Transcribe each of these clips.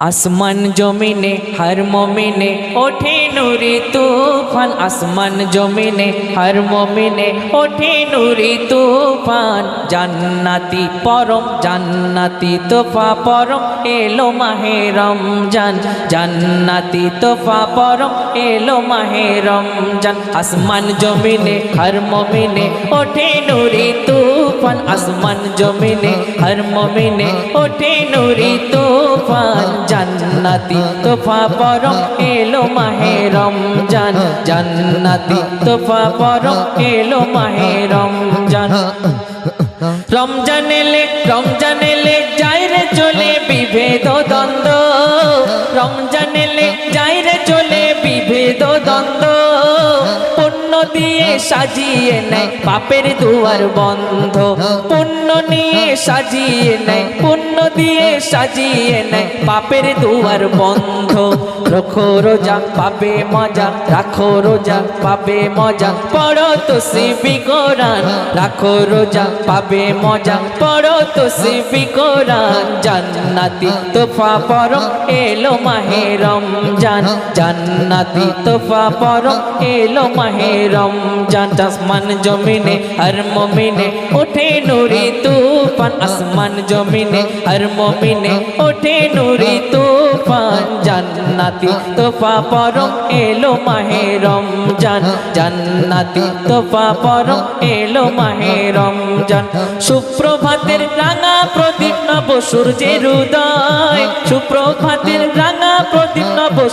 আসমান জমিনে হর মমিনে ওঠে নুরি তুফান আসমান জমিনে হর মমিনে ওঠে নুরি তুফান জান্নাতি পরম জান্নাতি তোফা পরম এলো মাহে রমজান জান্নাতি তোফা পরম এলো মাহে রমজান আসমান জমিনে হর মমিনে ওঠে নুরি তুফান আসমান জমিনে হর মমিনে ওঠে নুরি তুফান জান্নাতি তোফা পরম এলো মাহে রমজান, জান্নাতি তোফা পরম এলো মাহে রমজান। রমজান এলে রমজান এলে যাই রে চলে বিভেদ দ্বন্দ্ব। রমজান এলে যাই রে চলে বিভেদ দ্বন্দ্ব। পুণ্য দিয়ে সাজিয়ে নেয় পাপের দুয়ার বন্ধ। পুণ্য নিয়ে সাজিয়ে নেয় পুণ্য দিয়ে সাজিয়ে নেয়। পাপের দুয়ার বন্ধ। রাখো রোজা, পাবে মজা। রাখো রোজা, পাবে মজা। পড়ো তো সিবি কোরআন। রাখো রোজা, পাবে মজা। পড়ো তো সিবি কোরআন। জান্নাতি তোফা পরম এলো মাহে রমজান। জান্নাতি তোফা পরম এলো মাহে রমজান। আসমান জমিনে হর মমিনে, ওঠে নুরি তুফান আসমান জমিনে হর মমিনে ওঠে নুরি তুফান। জান্নাতি তোফা পরম এলো মাহে রমজান। জান্নাতি তোফা পরম এলো মাহে রমজান। সুপ্রভাতের রাঙা প্রদীপ নব সূর্যের উদয়। সুপ্রভাতের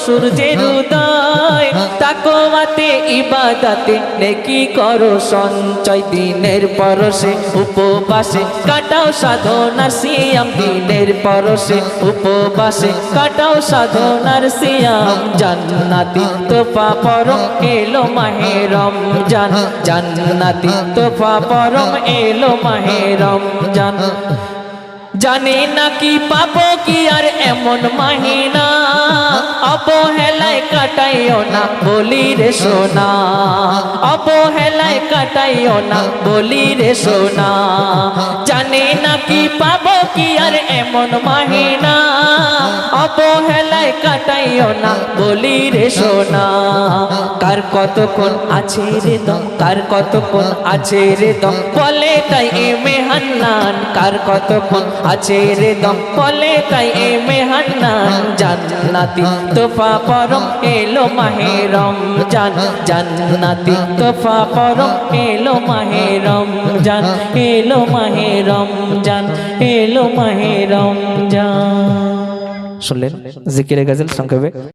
সূর্যের উদয়। তাকওয়াতে ইবাদাতে, নেকি করো সঞ্চয় দিনের পরশে, উপবাসে কাটাও সাধনার সিয়াম দিনের পরশে, উপবাসে কাটাও সাধনার সিয়াম। জান্নাতি তোফা পরম এলো মাহে রমজান, জান্নাতি তোফা পরম এলো মাহে রমজান। জানে নাকি পাবো কি আর এমন মাহিনা অবহেলায় কাটাইও না বলি রে সোনা। অবহেলায় কাটাইও না বলি রে সোনা। জানে নাকি পাবো, কি আর এমন মাহিনা। অবহেলায় কাটাইও না বলি রে সোনা। কার কতক্ষণ আছে রে দম? কার কতক্ষণ আছে রে দম? বলে তাই এ মেহান্নান। কার কতক্ষণ আছে রে দম? বলে তাই জান্নাতি তোফা পরম এলো মাহে রমজান। জান্নাতি তোফা পরম এলো মাহে রমজান। এলো মাহে রমজান। এলো মাহে রমজান। শুনলেন জিকিরে গাজল সংক্ষেপে।